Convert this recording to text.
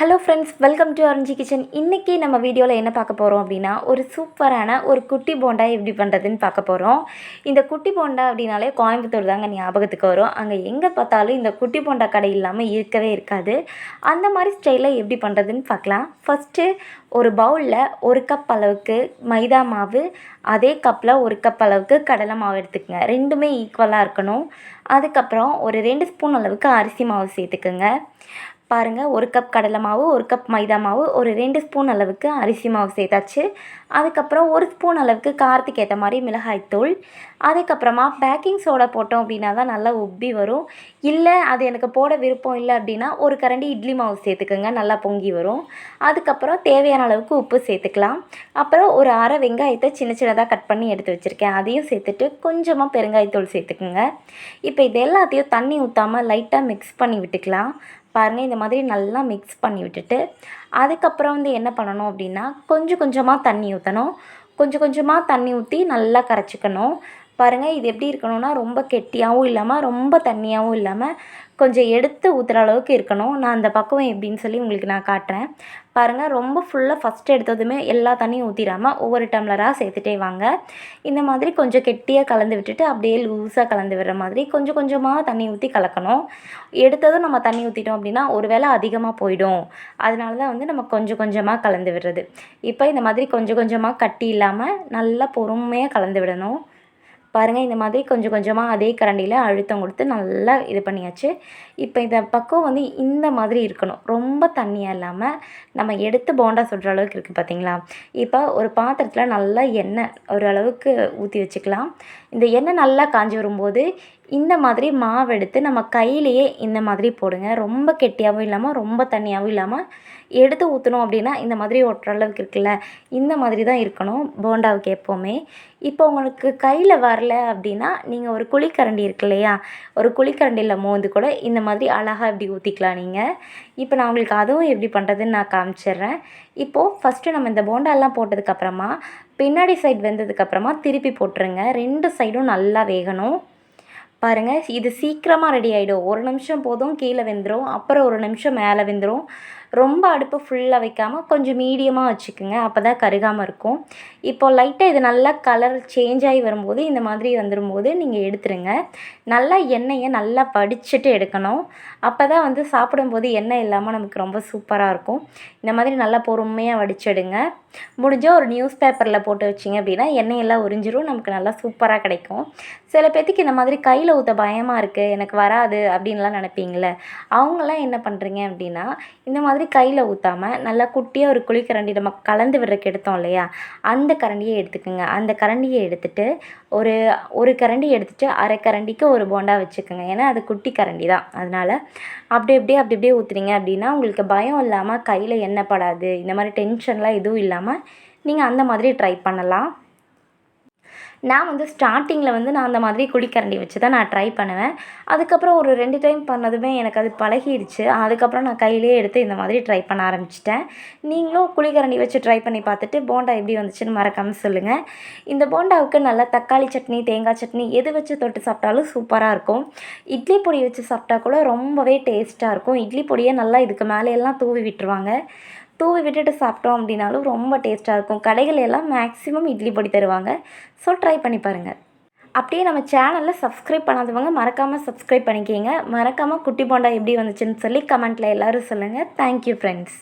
Hello friends welcome to orange kitchen இன்றைக்கி நம்ம வீடியோவில் என்ன பார்க்க போகிறோம் அப்படின்னா ஒரு சூப்பரான ஒரு குட்டி போண்டா எப்படி பண்ணுறதுன்னு பார்க்க போகிறோம் இந்த குட்டி போண்டா அப்படின்னாலே கோயம்புத்தூர் தாங்க ஞாபகத்துக்கு வரும். அங்கே எங்கே பார்த்தாலும் இந்த குட்டி போண்டா கடை இல்லாமல் இருக்கவே இருக்காது. அந்த மாதிரி ஸ்டைலில் எப்படி பண்ணுறதுன்னு பார்க்கலாம். ஃபஸ்ட்டு ஒரு பவுலில் ஒரு கப் அளவுக்கு மைதா மாவு அதே கப்பில் ஒரு கப் அளவுக்கு கடலை மாவு எடுத்துக்கோங்க. ரெண்டுமே ஈக்குவலாக இருக்கணும். அதுக்கப்புறம் ஒரு ரெண்டு ஸ்பூன் அளவுக்கு அரிசி மாவு சேர்த்துக்குங்க. பாருங்கள் ஒரு கப் கடலை மாவு ஒரு கப் மைதா மாவு ஒரு ரெண்டு ஸ்பூன் அளவுக்கு அரிசி மாவு சேர்த்தாச்சு. அதுக்கப்புறம் ஒரு ஸ்பூன் அளவுக்கு காரத்துக்கு ஏற்ற மாதிரி மிளகாய்த்தூள் அதுக்கப்புறமா பேக்கிங் சோடா போட்டோம் அப்படின்னா தான் நல்லா உப்பி வரும். இல்லை அது எனக்கு போட விருப்பம் இல்லை அப்படின்னா ஒரு கரண்டி இட்லி மாவு சேர்த்துக்கோங்க நல்லா பொங்கி வரும். அதுக்கப்புறம் தேவையான அளவுக்கு உப்பு சேர்த்துக்கலாம். அப்புறம் ஒரு அரை வெங்காயத்தை சின்ன சின்னதாக கட் பண்ணி எடுத்து வச்சுருக்கேன். அதையும் சேர்த்துட்டு கொஞ்சமாக பெருங்காயத்தூள் சேர்த்துக்குங்க. இப்போ இது எல்லாத்தையும் தண்ணி ஊற்றாமல் லைட்டாக மிக்ஸ் பண்ணி விட்டுக்கலாம். பாருங்கள் இந்த மாதிரி நல்லா மிக்ஸ் பண்ணி விட்டுட்டு அதுக்கப்புறம் வந்து என்ன பண்ணணும் அப்படின்னா கொஞ்சம் கொஞ்சமாக தண்ணி ஊற்றணும் கொஞ்சம் கொஞ்சமாக தண்ணி ஊற்றி நல்லா கரைச்சிக்கணும். பாருங்கள் இது எப்படி இருக்கணும்னா ரொம்ப கெட்டியாகவும் இல்லாமல் ரொம்ப தண்ணியாகவும் இல்லாமல் கொஞ்சம் எடுத்து ஊற்றுற அளவுக்கு இருக்கணும். நான் அந்த பக்குவம் எப்படின்னு சொல்லி உங்களுக்கு நான் காட்டுறேன். பாருங்கள் ரொம்ப ஃபுல்லாக ஃபஸ்ட்டு எடுத்ததுமே எல்லா தண்ணியும் ஊற்றிடாமல் ஒவ்வொரு டம்ளராக சேர்த்துட்டே வாங்க. இந்த மாதிரி கொஞ்சம் கெட்டியாக கலந்து விட்டுட்டு அப்படியே லூஸாக கலந்து விடுற மாதிரி கொஞ்சம் கொஞ்சமாக தண்ணி ஊற்றி கலக்கணும். எடுத்ததும் நம்ம தண்ணி ஊற்றிட்டோம் அப்படின்னா ஒரு வேளை அதிகமாக போயிடும். அதனால தான் வந்து நம்ம கொஞ்சம் கொஞ்சமாக கலந்து விடுறது. இப்போ இந்த மாதிரி கொஞ்சம் கொஞ்சமாக கட்டி இல்லாமல் நல்லா பொறுமையாக கலந்து விடணும். பாருங்கள் இந்த மாதிரி கொஞ்சம் கொஞ்சமாக அதே கரண்டியில் அழுத்தம் கொடுத்து நல்லா இது பண்ணியாச்சு. இப்போ இந்த பக்கம் வந்து இந்த மாதிரி இருக்கணும். ரொம்ப தண்ணியாக இல்லாமல் நம்ம எடுத்து போண்டா சுடுற அளவுக்கு இருக்குது பார்த்தீங்களா இப்போ ஒரு பாத்திரத்தில் நல்லா எண்ணெய் ஓரளவுக்கு ஊற்றி வச்சுக்கலாம். இந்த எண்ணெய் நல்லா காஞ்சி வரும்போது இந்த மாதிரி மாவு எடுத்து நம்ம கையிலையே இந்த மாதிரி போடுங்க. ரொம்ப கெட்டியாகவும் இல்லாமல் ரொம்ப தண்ணியாகவும் இல்லாமல் எடுத்து ஊற்றணும் அப்படின்னா இந்த மாதிரி ஒட்டுற அளவுக்கு இருக்குல்ல. இந்த மாதிரி தான் இருக்கணும். போண்டாவுக்கு எப்போவுமே. இப்போ உங்களுக்கு கையில் வரல அப்படின்னா நீங்கள் ஒரு குழிக்கரண்டி இருக்கு இல்லையா? ஒரு குழிக்கரண்டியில் மோந்து கூட இந்த மாதிரி அழகாக இப்படி ஊற்றிக்கலாம் நீங்கள் இப்போ நான் உங்களுக்கு அதுவும் எப்படி பண்ணுறதுன்னு நான் காமிச்சிடுறேன். இப்போது ஃபஸ்ட்டு நம்ம இந்த போண்டாலாம் போட்டதுக்கப்புறமா பின்னாடி சைடு வெந்ததுக்கப்புறமா திருப்பி போட்டுருங்க. ரெண்டு சைடும் நல்லா வேகணும். பாருங்கள் இது சீக்கிரமாக ரெடி ஆகிடும் ஒரு நிமிஷம் போதும் கீழே வெந்துடும் அப்புறம் ஒரு நிமிஷம் மேலே வெந்துடும் ரொம்ப அடுப்பு ஃபுல்லாக வைக்காமல் கொஞ்சம் மீடியமாக வச்சுக்கோங்க. அப்போ தான் கருகாமல் இருக்கும். இப்போது லைட்டாக இது நல்லா கலர் சேஞ்ச் ஆகி வரும்போது இந்த மாதிரி வந்துடும்போது நீங்கள் எடுத்துருங்க. நல்லா எண்ணெயை நல்லா வடிச்சிட்டு எடுக்கணும். அப்போ தான் வந்து சாப்பிடும்போது எண்ணெய் இல்லாமல் நமக்கு ரொம்ப சூப்பராக இருக்கும். இந்த மாதிரி நல்லா பொறுமையாக வடிச்செடுங்க. முடிஞ்சால் ஒரு நியூஸ் பேப்பரில் போட்டு வச்சிங்க அப்படின்னா எண்ணெயெல்லாம் உறிஞ்சிரும். நமக்கு நல்லா சூப்பராக கிடைக்கும். சில பேர்த்துக்கு இந்த மாதிரி கையில் ஊற்ற பயமாக இருக்குது எனக்கு வராது அப்படின்லாம் நினைப்பீங்களே அவங்களாம் என்ன பண்ணுறீங்க அப்படின்னா இந்த மாதிரி மாதிரி கையில் ஊற்றாமல் நல்லா குட்டியாக ஒரு குழிக்கரண்டி நம்ம கலந்து விடுறதுக்கு எடுத்தோம் இல்லையா? அந்த கரண்டியை எடுத்துக்கோங்க. அந்த கரண்டியை எடுத்துகிட்டு ஒரு ஒரு கரண்டி எடுத்துகிட்டு அரை கரண்டிக்கு ஒரு போண்டா வச்சுக்கோங்க. ஏன்னா அது குட்டி கரண்டி தான். அதனால் அப்படி அப்படியே அப்படி அப்படியே ஊற்றுறீங்க அப்படின்னா உங்களுக்கு பயம் இல்லாமல் கையில் எண்ணெய் படாது. இந்த மாதிரி டென்ஷன்லாம் எதுவும் இல்லாமல் நீங்கள் அந்த மாதிரி ட்ரை பண்ணலாம். நான் வந்து ஸ்டார்டிங்கில் வந்து நான் அந்த மாதிரி குழிக்கரண்டி வச்சு தான் நான் ட்ரை பண்ணுவேன். அதுக்கப்புறம் ஒரு ரெண்டு டைம் பண்ணதுமே எனக்கு அது பழகிடுச்சு. அதுக்கப்புறம் நான் கையிலே எடுத்து இந்த மாதிரி ட்ரை பண்ண ஆரம்பிச்சிட்டேன். நீங்களும் குழிக்கரண்டி வச்சு ட்ரை பண்ணி பார்த்துட்டு போண்டா எப்படி வந்துச்சுன்னு மறக்காமல் சொல்லுங்கள் இந்த போண்டாவுக்கு நல்லா தக்காளி சட்னி தேங்காய் சட்னி எது வச்சு தொட்டு சாப்பிட்டாலும் சூப்பராக இருக்கும். இட்லி பொடி வச்சு சாப்பிட்டா கூட ரொம்பவே டேஸ்ட்டாக இருக்கும். இட்லி பொடியை நல்லா இதுக்கு மேலேயெல்லாம் தூவி விட்டுருவாங்க. தூவி விட்டுட்டு சாப்பிட்டோம் அப்படின்னாலும் ரொம்ப டேஸ்ட்டாக இருக்கும். கடைகள் எல்லாம் மேக்ஸிமம் இட்லி பொடி தருவாங்க. ஸோ ட்ரை பண்ணி பாருங்கள் அப்படியே நம்ம சேனலில் சப்ஸ்கிரைப் பண்ணாதவங்க மறக்காமல் சப்ஸ்கிரைப் பண்ணிக்கிங்க. மறக்காமல் குட்டி போண்டா எப்படி வந்துச்சுன்னு சொல்லி கமெண்ட்டில் எல்லோரும் சொல்லுங்கள் தேங்க்யூ ஃப்ரெண்ட்ஸ்